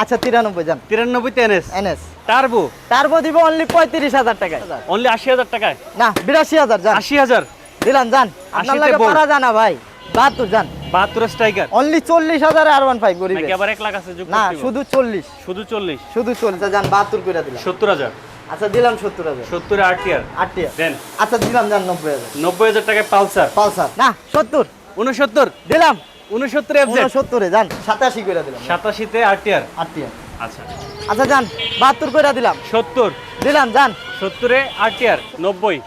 আচ্ছা তিরানব্বই যান তিরানব্বইতে এনএস? এনএস। টার্বো? তারপর দিব অনলি পঁয়ত্রিশ হাজার টাকায়। অনলি আশি হাজার টাকায়? না বিরাশি হাজার যান আশি হাজার? দিলাম যান আপনার লাগে। জানা ভাই। বাহাত্তর যান বাহাত্তর স্ট্রাইকার? অনলি চল্লিশ হাজার আর ওয়ান ফাইভ গরিব আবার এক লাখ আছে না শুধু চল্লিশ। শুধু চল্লিশ? শুধু চল্লিশ। যান বাহাত্তর করে দিলাম। সত্তর হাজার? আচ্ছা দিলাম সত্তর হাজার। সত্তরে আটিয়ার আটটি দেন। আচ্ছা দিলাম যান নব্বই হাজার। নব্বই হাজার টাকায় পালসার? পালসার। না সত্তর। উনসত্তর দিলাম। উনসত্তর এফজেড সত্তরে যান সাতাশি করে দিলাম। সাতাশিতে আটিয়ার আটটি আচ্ছা। আচ্ছা যান বাহাত্তর করে দিলাম। সত্তর। দিলাম যান সত্তরে আটিয়ার নব্বই।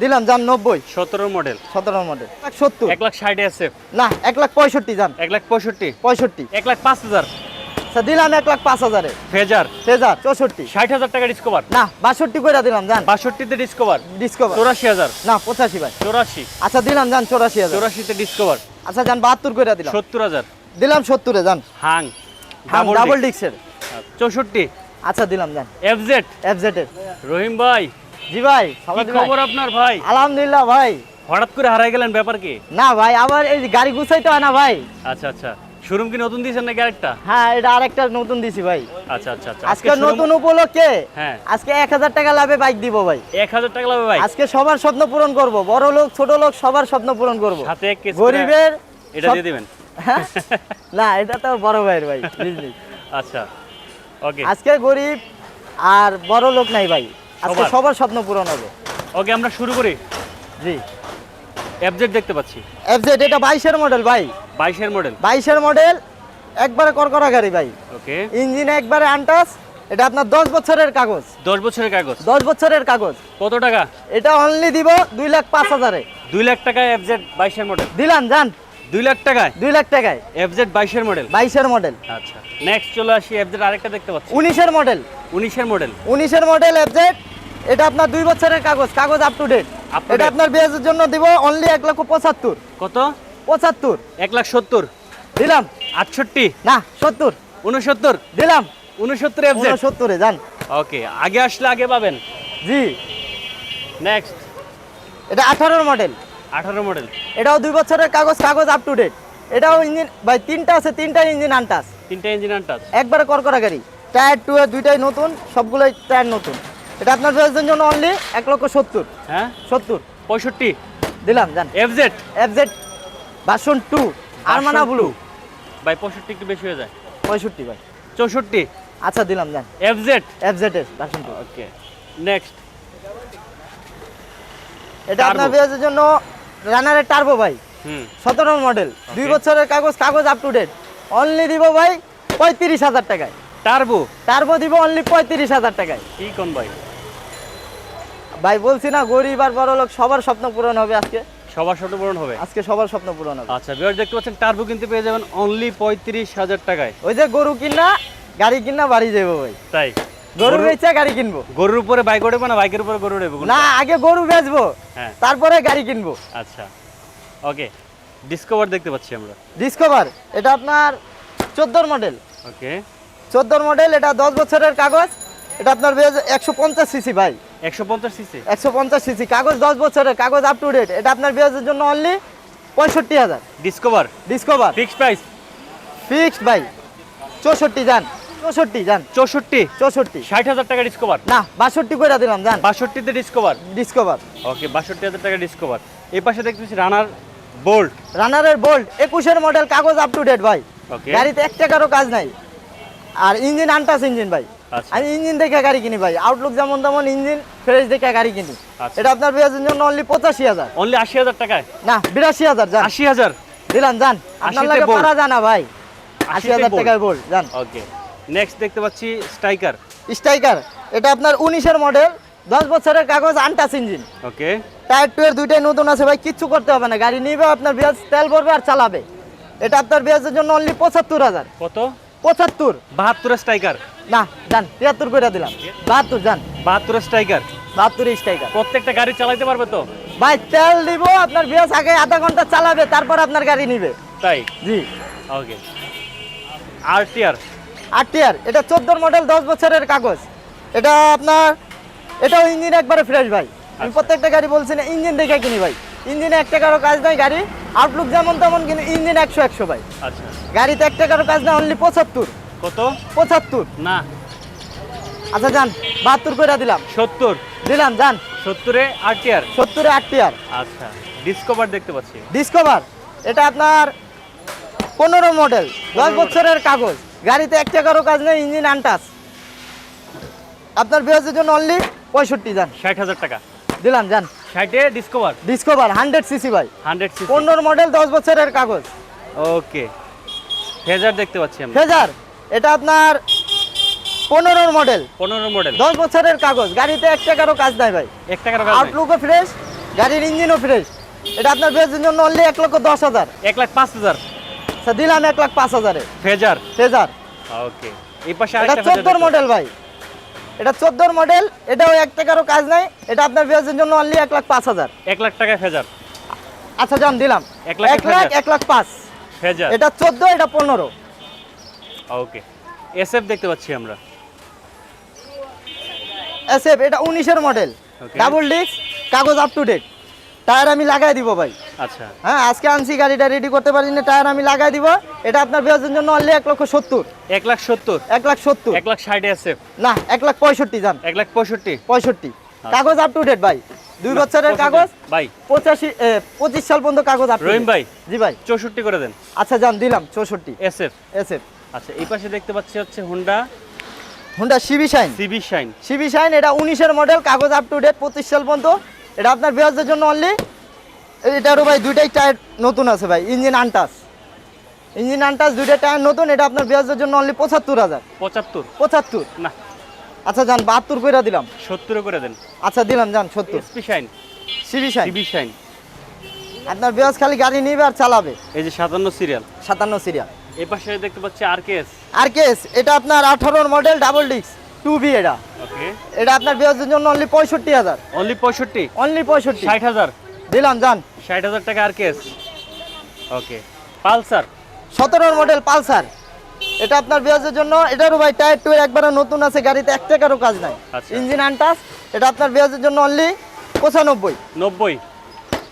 দিলাম যান নব্বই। সতেরো মডেল সতেরো মডেল এক সত্তর। এক লাখ ষাট এসএফ না এক লাখ পঁয়ষট্টি যান এক লাখ পঁয়ষট্টি। পঁয়ষট্টি। এক লাখ পাঁচ হাজার। আচ্ছা দিলাম এক লাখ পাঁচ হাজারে। ফেজার। ফেজার চৌষট্টি। ষাট হাজার টাকা ডিসকভার না বাষট্টি করে দিলাম যান বাষট্টিতে ডিসকভার ডিসকভার চৌরাশি হাজার। না পঁচাশি ভাই। চৌরাশি। আচ্ছা দিলাম যান চৌরাশি হাজার। চৌরাশিতে ডিসকভার আচ্ছা যান বাহাত্তর করে দিলাম। সত্তর হাজার। দিলাম সত্তরে যান। হাং ডাবল ডিক্সের চৌষট্টি। আচ্ছা দিলাম যান। এফজেড এফজেড এর রহিম ভাই। জি ভাই কি খবর আপনার ভাই? আলহামদুলিল্লাহ ভাই। হঠাৎ করে হারাই গেলেন ব্যাপার কি? না ভাই আবার এই গাড়ি গুছাইতে হয় না ভাই। আচ্ছা আচ্ছা। শোরুম কি নতুন দিয়েছেন নাকি আরেকটা? হ্যাঁ এটা আরেকটা নতুন দিছি ভাই। আচ্ছা আচ্ছা আচ্ছা। আজকে নতুন উপলক্ষে হ্যাঁ। আজকে এক হাজার টাকা লাভে বাইক দিব ভাই। এক হাজার টাকা লাগবে ভাই আজকে সবার স্বপ্ন পূরণ করব। বড় লোক ছোট লোক সবার স্বপ্ন পূরণ করব। সাথে এক গরিবের এটা দিয়ে দিবেন। হ্যাঁ? না এটা তো বড় ভাইয়ের ভাই আচ্ছা ওকে আজকে গরিব আর বড় লোক নাই ভাই। আজকে। সবার। স্বপ্ন পূরণ হবে। ওকে আমরা শুরু করি। জি। এফজেড দেখতে পাচ্ছি। এফজেড এটা বাইশের মডেল ভাই। বাইশের মডেল বাইশের মডেল একবারে করকরা গাড়ি ভাই। ওকে। ইঞ্জিন একবারে আনটাস এটা আপনার দশ বছরের কাগজ। দশ বছরের কাগজ? দশ বছরের কাগজ। কত টাকা? এটা অনলি দিব দুই লাখ পাঁচ হাজারে। দুই লাখ টাকায় এফজেড বাইশের মডেল দিলাম যান দুই লাখ টাকায়? দুই লাখ টাকায়। এফজেড বাইশের মডেল বাইশের মডেল আচ্ছা। নেক্সট চলে আসি এফজেড আরেকটা দেখতে পাচ্ছি। উনিশের মডেল উনিশের মডেল উনিশের মডেল এফজেড এটা আপনার দুই বছরের কাগজ কাগজ আপ টু ডেট এটা আপনার বিয়াজের জন্য দিব অনলি এক লক্ষ পঁচাত্তর। কত? পঁচাত্তর। এক লাখ সত্তর। দিলাম। আটষট্টি। না সত্তর। উনসত্তর দিলাম। উনসত্তর সত্তরে যান। ওকে আগে আসলে আগে পাবেন। জি। নেক্সট এটা আঠারোর মডেল আঠারো মডেল এটাও দুই বছরের কাগজ কাগজ আপ টু ডেট এটাও ইঞ্জিন ভাই তিনটা আছে তিনটা ইঞ্জিন আনটাস তিনটা ইঞ্জিন আনটাচ একবারে করকরা গাড়ি। টায়ার টু দুইটাই নতুন সবগুলোই টায়ার নতুন। এটা আপনার বিয়াজের জন্য অনলি এক লক্ষ সত্তর। হ্যাঁ? সত্তর। পঁয়ষট্টি। দিলাম যান এফজেড এফজেড ভার্সন টু আরমানা ব্লু ভাই পঁয়ষট্টি একটু বেশি হয়ে যায়। পঁয়ষট্টি ভাই। চৌষট্টি। আচ্ছা দিলাম যান এফজেড এফজেড এর ভার্সন টু ওকে নেক্সট এটা আপনার বিয়াজের জন্য রানারের টার্বো ভাই। হুম। সতেরো মডেল দুই বছরের কাগজ কাগজ আপ টু ডেট অনলি দিব ভাই পঁয়ত্রিশ হাজার টাকায়। টার্বো টার্বো দিব অনলি পঁয়ত্রিশ হাজার টাকায়। কি কোন ভাই? ভাই বলছি না গরিব আর বড় লোক সবার স্বপ্ন পূরণ হবে আজকে। সবার স্বপ্ন পূরণ হবে? আজকে সবার স্বপ্ন পূরণ হবে। আচ্ছা বিয়ার দেখতে পাচ্ছেন টার্বো কিনতে পেয়ে যাবেন অনলি পঁয়ত্রিশ হাজার টাকায়। ওই যে গরু কিনা গাড়ি কিনা বাড়ি যাব ভাই। তাই? গরু বেচা গাড়ি কিনবো। গরুর উপরে বাইক উঠবে না বাইকের উপরে গরু উঠবে না আগে গরু বেচবো হ্যাঁ। তারপরে গাড়ি কিনবো। আচ্ছা ওকে। ডিসকভার দেখতে পাচ্ছি আমরা। ডিসকভার এটা আপনার চোদ্দোর মডেল ওকে। চোদ্দোর মডেল এটা দশ বছরের কাগজ এটা আপনার একশো পঞ্চাশ সিসি ভাই। একশো পঞ্চাশ সিসি একশো পঞ্চাশ সিসি কাগজ দশ বছরের কাগজ আপ টু ডেট এটা আপনার বিয়াজের জন্য অনলি পঁয়ষট্টি হাজার। Discover Discover fixed price fixed ভাই। চৌষট্টি যান। চৌষট্টি যান। চৌষট্টি। চৌষট্টি। ষাট হাজার টাকা ডিসকভার না বাষট্টি করে দিলাম যান। বাষট্টিতে ডিসকভার ডিসকভার ওকে বাষট্টি হাজার টাকা ডিসকভার এই পাশে দেখতে পাচ্ছি রানার বোল্ট রানারের বোল্ট একুশের মডেল কাগজ আপ টু ডেট ভাই। ওকে গাড়িতে এক টাকারও কাজ নাই। আর ইঞ্জিন আনটাস ইঞ্জিন ভাই। আমি ইঞ্জিন দেখে গাড়ি কিনি ভাই। আউটলুক যেমন তেমন ইঞ্জিন ফ্রেশ দেখে গাড়ি কিনি। আচ্ছা। এটা আপনার জন্য অনলি পঁচাশি হাজার। অনলি আশি হাজার টাকায়? না বিরাশি হাজার যান। আশি হাজার? দিলাম যান। আপনার লাগে পারা জানা ভাই। আশি হাজার টাকায় বোল্ট যান। ওকে নেক্সট দেখতে পাচ্ছি স্ট্রাইকার স্ট্রাইকার এটা আপনার উনিশের মডেল দশ বছরের কাগজ untouched engine okay tyre two এর দুইটাই নতুন আছে ভাই কিচ্ছু করতে হবে না। গাড়ি নিবে আপনার বিয়াজ তেল ভরবে আর চালাবে। এটা আপনার বিয়াজের জন্য অনলি পঁচাত্তর হাজার। কত? পঁচাত্তর। বাহাত্তর স্ট্রাইকার। না যান তিয়াত্তর করে দিলাম। বাহাত্তর যান বাহাত্তর স্ট্রাইকার। বাহাত্তর স্ট্রাইকার। প্রত্যেকটা গাড়ি চালাতে পারবে তো? ভাই তেল দিব আপনার বিয়াজ আগে আধা ঘণ্টা চালাবে তারপর আপনার গাড়ি নিবে। তাই? জি। ওকে। আর টিআর আর টিয়ার এটা চোদ্দোর মডেল দশ বছরের কাগজ। এটা আপনার এটাও ইঞ্জিন একবারে ফ্রেশ ভাই। আমি আচ্ছা। প্রত্যেকটা গাড়ি বলছি না ইঞ্জিন দেখে কিনি ভাই। ইঞ্জিনে এক টাকারও কাজ নাই গাড়ি আউটলুক যেমন তেমন কিন্তু ইঞ্জিন একশো একশো ভাই। আচ্ছা। গাড়িতে এক টাকারও কাজ নাই অনলি পঁচাত্তর। কত? পঁচাত্তর। না। আচ্ছা যান বাহাত্তর করে দিলাম। সত্তর। দিলাম যান। সত্তরে আট টিয়ার সত্তরে আটটি আর আচ্ছা ডিসকভার দেখতে পাচ্ছি। ডিসকভার এটা আপনার পনেরো মডেল দশ বছরের কাগজ। গাড়িতে এক টাকারও কাজ নেই ইঞ্জিন আনটাস। আপনার বিয়াজের জন্য অনলি পঁয়ষট্টি যান। ষাট হাজার টাকা। দিলাম যান। ষাটে ডিসকভার ডিসকভার হান্ড্রেড সিসি ভাই। হান্ড্রেড সিক্স পনেরো মডেল দশ বছরের কাগজ। ওকে ফেজার দেখতে পাচ্ছি আমরা। ফেজার এটা আপনার পনেরোর মডেল পনেরো মডেল দশ বছরের কাগজ গাড়িতে এক টাকারও কাজ নাই ভাই। এক টাকার কাজ নাই। আউটলুকও ফ্রেশ গাড়ির ইঞ্জিনও ফ্রেশ এটা আপনার বিয়াজের জন্য অনলি এক লক্ষ দশ হাজার। এক লাখ পাঁচ হাজার। আচ্ছা, দিলাম এক লাখ পাঁচ হাজারে। ফেজার ফেজার ওকে এই পাশে আরেকটা ফেজার মডেল ভাই। এটা চোদ্দোর মডেল এটাও এক টাকারও কাজ নাই এটা আপনার বিয়াজের জন্য অনলি এক লাখ পাঁচ হাজার। এক লাখ টাকায় ফেজার। আচ্ছা যান দিলাম। এক লাখে এক লাখ এক লাখ পাঁচ। ফেজার। এটা চোদ্দ এটা পনেরো। ওকে। এসএফ দেখতে পাচ্ছি আমরা। এসএফ এটা উনিশের মডেল ডাবল ডিস্ক কাগজ আপ টু ডেট টায়ার আমি লাগাই দিব ভাই। আচ্ছা। হ্যাঁ আজকে আনছি গাড়িটা রেডি করতে পারি না টায়ার আমি লাগাই দিব। এটা আপনার বিয়াজের জন্য অনলি এক লক্ষ সত্তর। এক লাখ সত্তর? এক লাখ সত্তর। এক লাখ ষাট এসএফ না এক লাখ পঁয়ষট্টি যান। এক লাখ পঁয়ষট্টি? পঁয়ষট্টি। কাগজ আপ টু ডেট ভাই। দুই বছরের কাগজ। ভাই। পঁচাশি পঁচিশ সাল পর্যন্ত কাগজ আপ রহিম ভাই জি ভাই। চৌষট্টি করে দেন। আচ্ছা যান দিলাম চৌষট্টি। এসএফ। এসএফ। আচ্ছা এই পাশে দেখতে পাচ্ছি হচ্ছে Honda Honda CB Shine CB Shine CB Shine এটা উনিশের মডেল কাগজ আপ টু ডেট পঁচিশ সাল পর্যন্ত। এটা আপনার বিয়াজের জন্য অনলি এটারও ভাই দুইটাই টায়ার নতুন আছে ভাই ইঞ্জিন আনটাস ইঞ্জিন আনটাস দুইটা টায়ার নতুন এটা আপনার বিয়াজের জন্য অনলি পঁচাত্তর হাজার। পঁচাত্তর? পঁচাত্তর? না। আচ্ছা যান বাহাত্তর করে দিলাম। সত্তর করে দেন। আচ্ছা দিলাম যান সত্তর। Shine CB Shine CB Shine আপনার বিয়াজ খালি গাড়ি নিবে আর চালাবে। এই যে সাতান্ন সিরিয়াল সাতান্ন সিরিয়াল এই পাশে দেখতে পাচ্ছি আর কে এস আর কেস এটা আপনার আঠারোর model double disc two B এটা। এটা আপনার বিয়াজের জন্য অনলি পঁয়ষট্টি হাজার। অনলি পঁয়ষট্টি? অনলি পঁয়ষট্টি। ষাট হাজার? দিলাম যান। ষাট হাজার টাকা আর কেস? Okay Pulsar? সতেরোর মডেল পালসার। এটা আপনার বিয়াজের জন্য। এটারও ভাই টায়ার টু একবারে নতুন আছে গাড়িতে এক টাকারও কাজ নাই। আচ্ছা। ইঞ্জিন আনটাস এটা আপনার বিয়াজের জন্য অনলি পঁচানব্বই। নব্বই?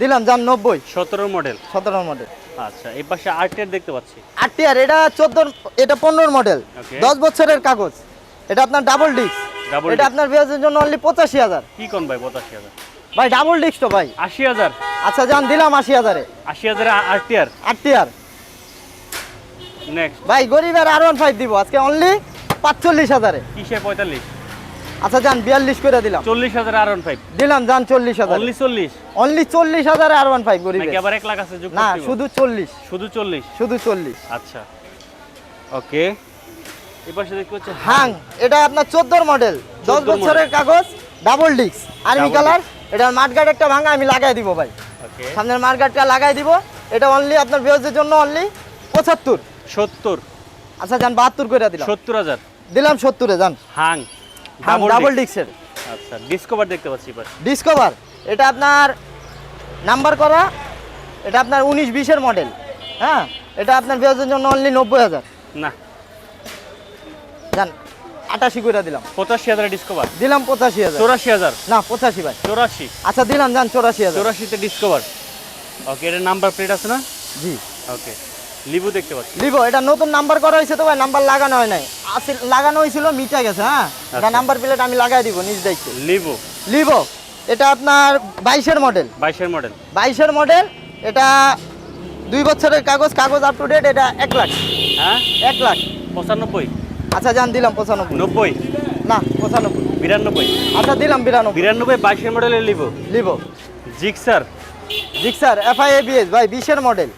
দিলাম যান নব্বই। সতেরো মডেল সতেরো মডেল আচ্ছা এই পাশে আর্টের দেখতে পাচ্ছি। আটটি আর এটা চোদ্দোর এটা পনেরোর মডেল. দশ বছরের কাগজ। এটা আপনার ডাবল ডিস্ক এটা আপনার বিয়াজের জন্য অনলি পঁচাশি হাজার। কি কোন ভাই পঁচাশি হাজার? ভাই ডাবল ডিস্ক তো ভাই। আশি হাজার। আচ্ছা যান দিলাম আশি হাজারে। আশি হাজারে আরটিআর আটটি আর নেক্সট ভাই গরিবের আর ওয়ান ফাইভ দিব। আজকে অনলি পাঁচচল্লিশ হাজারে। কিসে পঁয়তাল্লিশ? আচ্ছা যান বিয়াল্লিশ করে দিলাম। চল্লিশ হাজার আর ওয়ান ফাইভ দিলাম যান চল্লিশ হাজার। অনলি চল্লিশ? অনলি চল্লিশ হাজারে আর ওয়ান ফাইভ গরিব আবার এক লাখ আছে না শুধু চল্লিশ। শুধু চল্লিশ? শুধু চল্লিশ। আচ্ছা। ওকে এই দেখতে পাচ্ছি হাং এটা আপনার চোদ্দোর মডেল দশ বছরের কাগজ ডাবল ডিস্ক আর্মি কালার এটার মাঠগার্ড একটা ভাঙা আমি লাগাই দিব ভাই। সামনের মাঠগার্ডটা লাগাই দিব। এটা অনলি আপনার বিয়োজের জন্য অনলি পঁচাত্তর। সত্তর। আচ্ছা যান বাহাত্তর করে দিলাম। সত্তর হাজার। দিলাম সত্তরে যান। হাং। হাং ডাবল। ডিস্কের আচ্ছা ডিসকভার দেখতে পাচ্ছি ডিসকভার এটা আপনার নাম্বার করা এটা আপনার উনিশ বিশের মডেল হ্যাঁ এটা আপনার বিয়োজের জন্য অনলি নব্বই হাজার। না। যান। আটাশি করে দিলাম। পঁচাশি হাজার ডিসকভার দিলাম পঁচাশি হাজার। চৌরাশি হাজার। না পঁচাশি ভাই। চৌরাশি। আচ্ছা দিলাম যান চৌরাশি হাজার। চৌরাশিতে ডিসকভার ওকে এটার নাম্বার প্লেট আছে না? জি। ওকে লিবু দেখতে পাচ্ছি। লিভো এটা নতুন নাম্বার করা হয়েছে তো ভাই নাম্বার লাগানো হয় নাই। আসিল লাগানো হয়েছিল মিটা গেছে হ্যাঁ? এটা আচ্ছা। নাম্বার প্লেট আমি লাগাই দিব নিজ দায়িত্বে। লিবু। লিভো এটা আপনার বাইশের মডেল বাইশের মডেল বাইশের মডেল এটা দুই বছরের কাগজ কাগজ আপ টু ডেট এটা এক লাখ। হ্যাঁ? এক লাখ। পঁচানব্বই। আচ্ছা যান দিলাম পঁচানব্বই। নব্বই? না পঁচানব্বই। বিরানব্বই? আচ্ছা দিলাম বিরানব্বই। বিরানব্বই বাইশের মডেলের Livo? Livo Gixxer? Gixxer FI ABS ভাই বিশের মডেল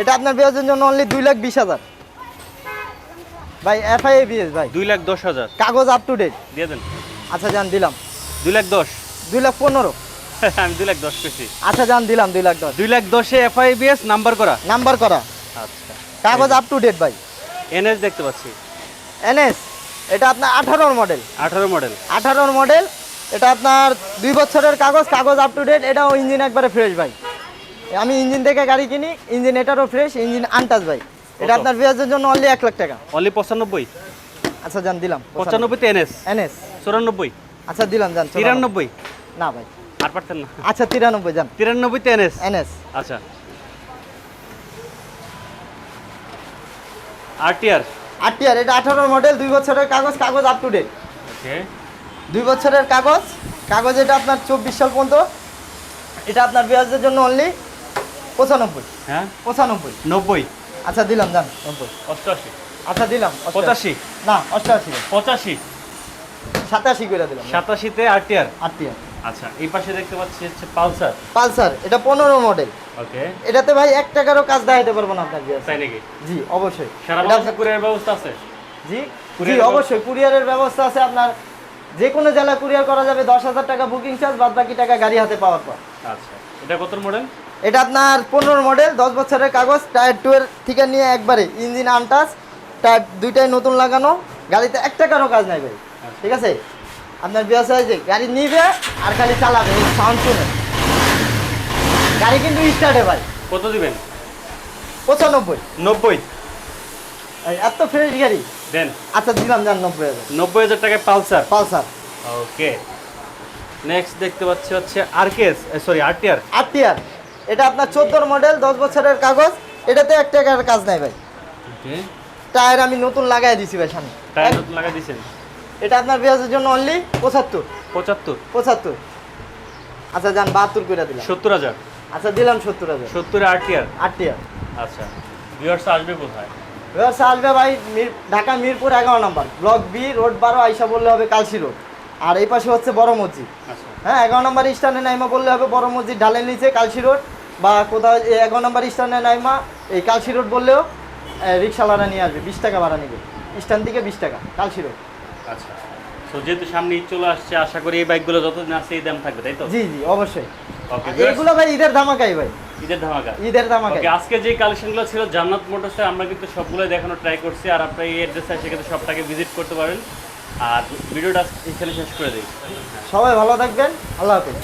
এটা আপনার বিয়াজের জন্য অনলি দুই লাখ বিশ হাজার। ভাই এফআই এবিএস ভাই। দুই লাখ দশ হাজার। কাগজ আপ টু ডেট দিয়ে দেন। আচ্ছা যান দিলাম। দুই লাখ দশ? দুই লাখ পনেরো। আমি দুই লাখ দশ পেয়েছি আচ্ছা যান দিলাম দুই লাখ দশ। দুই লাখ দশে এফআইবিএস নাম্বার করা? নাম্বার করা। আচ্ছা। কাগজ আপ টু ডেট ভাই। এনএস দেখতে পাচ্ছি। এনএস এটা আপনার আঠারোর মডেল আঠারো মডেল আঠারোর মডেল এটা আপনার দুই বছরের কাগজ কাগজ আপ টু ডেট এটাও ইঞ্জিন একবারে ফ্রেশ ভাই। আমি ইঞ্জিন থেকে গাড়ি কিনি ইঞ্জিন এটারও ফ্রেশ ইঞ্জিন আনটাচ ভাই। এটা আপনার বিয়াজের জন্য অনলি এক লাখ টাকা। অনলি পঁচানব্বই। আচ্ছা যান দিলাম। পঁচানব্বই পঁচানব্বইতে এনএস এনএস চুরানব্বই। আচ্ছা দিলাম যান তিরানব্বই। না ভাই। আর পারতেন না। আচ্ছা তিরানব্বই যান। তিরানব্বইতে এনএস এনএস আচ্ছা। আর আরটিআর আট টিয়ার এটা আঠারো মডেল দুই বছরের কাগজ কাগজ আপ টু ডেট দুই বছরের কাগজ কাগজ এটা আপনার চব্বিশ সাল পর্যন্ত। এটা আপনার বিয়াজের জন্য অনলি পঁচানব্বই। হ্যাঁ? পঁচানব্বই। নব্বই। আচ্ছা দিলাম যান নব্বই। অষ্টআশি। আচ্ছা দিলাম পঁচাশি। না অষ্টআশি। পঁচাশি। সাতাশি করে দিলাম। সাতাশিতে আর টিয়ার আট টিয়ার আচ্ছা এই পাশে দেখতে পাচ্ছি হচ্ছে পালসার। পালসার এটা পনেরো মডেল। ওকে। এটাতে ভাই এক টাকারও কাজ দেখাইতে পারব না আপনার তাই নাকি? জি অবশ্যই। সারা বাংলাদেশে কুরিয়ার ব্যবস্থা আছে? জি জি অবশ্যই কুরিয়ারের ব্যবস্থা আছে আপনার। যে কোনো জেলা কুরিয়ার করা যাবে দশ হাজার টাকা বুকিং চার্জ বাদ বাকি টাকা গাড়ি হাতে পাওয়ার পর। আচ্ছা এটা কত মডেল? এটা আপনার পনেরো মডেল দশ বছরের কাগজ টায়ার টুয়ের থেকে নিয়ে একবারে ইঞ্জিন আনটাচ টায়ার দুইটাই নতুন লাগানো গাড়িতে এক টাকারও কাজ নাই ভাই। ঠিক আছে? আপনার ব্যবসায় যে গাড়ি নিবে আর খালি চালাবে সাউন্ড শুনে। গাড়ি কিন্তু স্টার্টে ভাই। কত দিবেন? পঁচানব্বই। নব্বই? এত ফ্রেশ গাড়ি। দেন। আচ্ছা দিলাম যান নব্বই হাজার। নব্বই হাজার টাকায় পালসার? পালসার। ওকে। নেক্সট দেখতে পাচ্ছি হচ্ছে আরকেএস সরি আরটিআর আট টিয়ার এটা আপনার চোদ্দোর মডেল দশ বছরের কাগজ। এটাতে এক টাকার কাজ নাই ভাই। টায়ার আমি নতুন লাগাই দিছি ভাই সামনে। টায়ার নতুন লাগাই দিয়েছেন এটা আপনার বিয়াজের জন্য অনলি পঁচাত্তর। পঁচাত্তর। পঁচাত্তর। আচ্ছা যান বাহাত্তর করে দিলাম। সত্তর হাজার। আচ্ছা দিলাম সত্তর হাজার। সত্তরে আরটিআর আট টিয়ার আচ্ছা ভিউয়ার্স আসবে কোথায়? ব্যবসা আসবে ভাই মির- ঢাকা মিরপুর এগারো নাম্বার। ব্লক বি রোড বারো আইসা বললে হবে কালসি রোড। আর এই পাশে হচ্ছে বড় মসজিদ। আচ্ছা। হ্যাঁ এগারো নম্বর স্ট্যান্ডে নাইমা বললে হবে বড় মসজিদ ঢালের নিচে কালসি রোড। বা কোথাও এগারো নম্বর স্ট্যান্ডে নাইমা এই কালসি রোড বললেও রিক্সাওয়ালা নিয়ে আসবে বিশ টাকা ভাড়া নেবে। স্ট্যান্ড থেকে বিশ টাকা কালসি রোড। আচ্ছা। তো যেহেতু সামনে চলে আসছে আশা করি এই বাইকগুলো যতদিন আছে এই দাম থাকবে তাই তো? জি জি অবশ্যই। ওকে এগুলো ভাই ঈদের ধামাকাই ভাই। ঈদের ধামাকা? ঈদের ধামাকা ওকে আজকে যে কালেকশনগুলো ছিল জান্নাত মোটরসে আমরা কিন্তু সবগুলো দেখানো ট্রাই করছি আর আপনার এই অ্যাড্রেসে এসে কিন্তু সবটাকে ভিজিট করতে পারেন আর ভিডিওটা এখানে শেষ করে দিই। সবাই ভালো থাকবেন আল্লাহ হাফিজ।